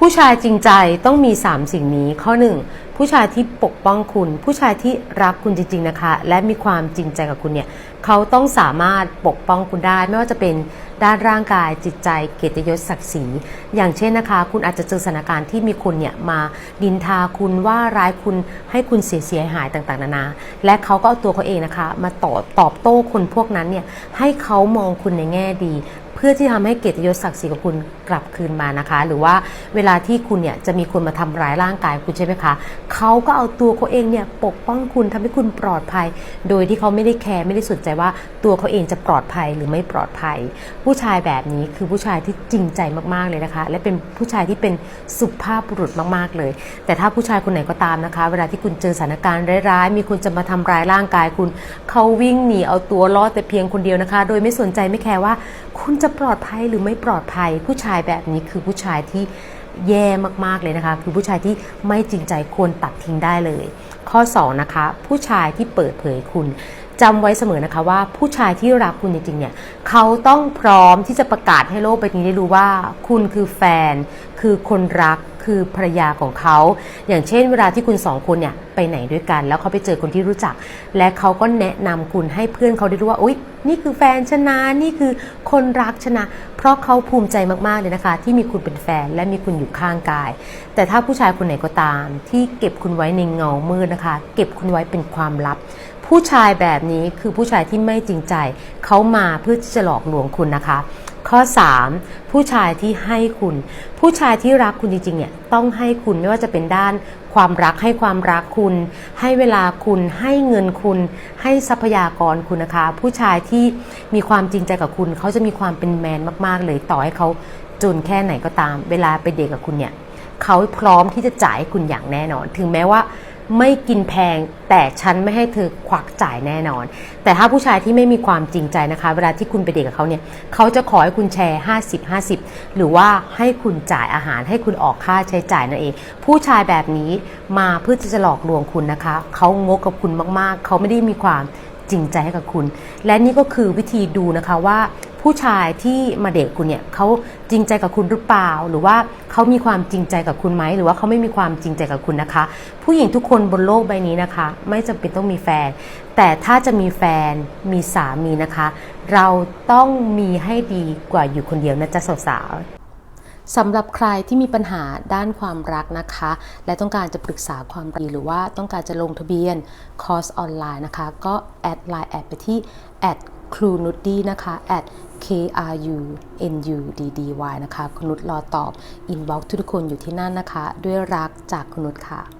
ผู้ชายจริงใจต้องมี 3 สิ่งนี้ข้อ 1 ผู้ชายที่ปกป้องคุณ ผู้ชายที่รักคุณจริง ๆนะคะ และมีความจริงใจกับคุณเนี่ยเขาต้องสามารถปกป้องคุณได้ ไม่ว่าจะเป็นด้านร่างกายจิตใจเกียรติยศศักดิ์ศรีอย่างเช่นนะคะ คุณอาจจะเจอสถานการณ์ที่มีคนเนี่ยมาดินทาคุณว่าร้ายคุณให้คุณเสียเสียหายต่างๆ นานา และเขาก็เอาตัวเขาเองนะคะ มาตอบตอบโต้คนพวกนั้นเนี่ยให้เขามองคุณในแง่ดี เพื่อที่ทำให้เกียรติยศศักดิ์ศรีของคุณกลับคืนมานะคะ หรือว่าเวลาที่คุณเนี่ยจะมีคนมาทำร้ายร่างกายคุณใช่ไหมคะเขาก็เอาตัวเขาเองเนี่ยปกป้องคุณทำให้คุณปลอดภัย โดยที่เขาไม่ได้แคร์ไม่ได้สนใจว่าตัวเขาเองจะปลอดภัยหรือไม่ปลอดภัย ผู้ชายแบบนี้คือผู้ชายที่จริงใจมากๆเลยนะคะ และเป็นผู้ชายที่เป็นสุภาพบุรุษมากๆเลย แต่ถ้าผู้ชายคนไหนก็ตามนะคะ เวลาที่คุณเจอสถานการณ์ร้ายๆมีคนจะมาทำร้ายร่างกายคุณเขาวิ่งหนีเอาตัวรอดแต่เพียงคนเดียวนะคะ โดยไม่สนใจไม่แคร์ว่า คุณจะปลอดภัยหรือไม่ปลอดภัย ผู้ชายแบบนี้คือผู้ชายที่แย่มากๆเลยนะคะ คือผู้ชายที่ไม่จริงใจควรตัดทิ้งได้เลย ข้อ 2 นะคะ ผู้ชายที่เปิดเผยคุณจำไว้เสมอนะคะว่าผู้ชายที่รักคุณจริงๆเนี่ยเขาต้องพร้อมที่จะประกาศให้โลกใบนี้ได้รู้ว่า คุณคือแฟน คือคนรัก คือภรรยาของเขา อย่างเช่น เวลาที่คุณสองคนเนี่ยไปไหนด้วยกัน แล้วเขาไปเจอคนที่รู้จัก และเขาก็แนะนำคุณให้เพื่อนเขาได้รู้ว่าอุ๊ย นี่คือแฟนชนะนี่คือคนรักชนะ เพราะเขาภูมิใจมากๆเลยนะคะ ที่มีคุณเป็นแฟนและมีคุณอยู่ข้างกาย แต่ถ้าผู้ชายคนไหนก็ตาม ที่เก็บคุณไว้ในเงามืดนะคะ เก็บคุณไว้เป็นความลับผู้ชายแบบนี้คือผู้ชายที่ไม่จริงใจ เขามาเพื่อที่จะหลอกลวงคุณนะคะ ข้อ 3 ผู้ชายที่ให้คุณ ผู้ชายที่รักคุณจริงๆเนี่ยต้องให้คุณไม่ว่าจะเป็นด้านความรักให้ความรักคุณ ให้เวลาคุณให้เงินคุณ ให้ทรัพยากรคุณนะคะ ผู้ชายที่มีความจริงใจกับคุณเขาจะมีความเป็นแมนมากๆ เลยต่อให้เขาจนแค่ไหนก็ตาม เวลาไปเดทกับคุณเนี่ยเขาพร้อมที่จะจ่ายให้คุณอย่างแน่นอน ถึงแม้ว่า ไม่กินแพง แต่ฉันไม่ให้เธอควักจ่ายแน่นอน แต่ถ้าผู้ชายที่ไม่มีความจริงใจนะคะ เวลาที่คุณไปเดทกับเขาเนี่ยเขาจะขอให้คุณแชร์ 50 50 หรือว่าให้คุณจ่ายอาหาร ให้คุณออกค่าใช้จ่ายนั่นเอง ผู้ชายแบบนี้มาเพื่อจะหลอกลวงคุณนะคะ เขางกกับคุณมากๆ เขาไม่ได้มีความ จริงใจให้กับคุณ และนี่ก็คือวิธีดูนะคะว่าผู้ชายที่มาเดทคุณเนี่ยเขาจริงใจกับคุณหรือเปล่า หรือว่าเขามีความจริงใจกับคุณไหมหรือว่าเขาไม่มีความจริงใจกับคุณนะคะ ผู้หญิงทุกคนบนโลกใบนี้นะคะ ไม่จำเป็นต้องมีแฟน แต่ถ้าจะมีแฟนมีสามีนะคะ เราต้องมีให้ดีกว่าอยู่คนเดียวนะจ๊ะสาวๆ สำหรับใครที่มีปัญหาด้านความรักนะคะ และต้องการจะปรึกษาความดีหรือว่าต้องการจะลงทะเบียนคอร์สออนไลน์นะคะ ก็แอดไลน์แอดไปที่แอดครูนุดดีนะคะแอด k r u n u d d y นะคะ คุณนุชรอตอบ อินบ็อกทุกคนอยู่ที่นั่นนะคะ ด้วยรักจากคุณนุชค่ะ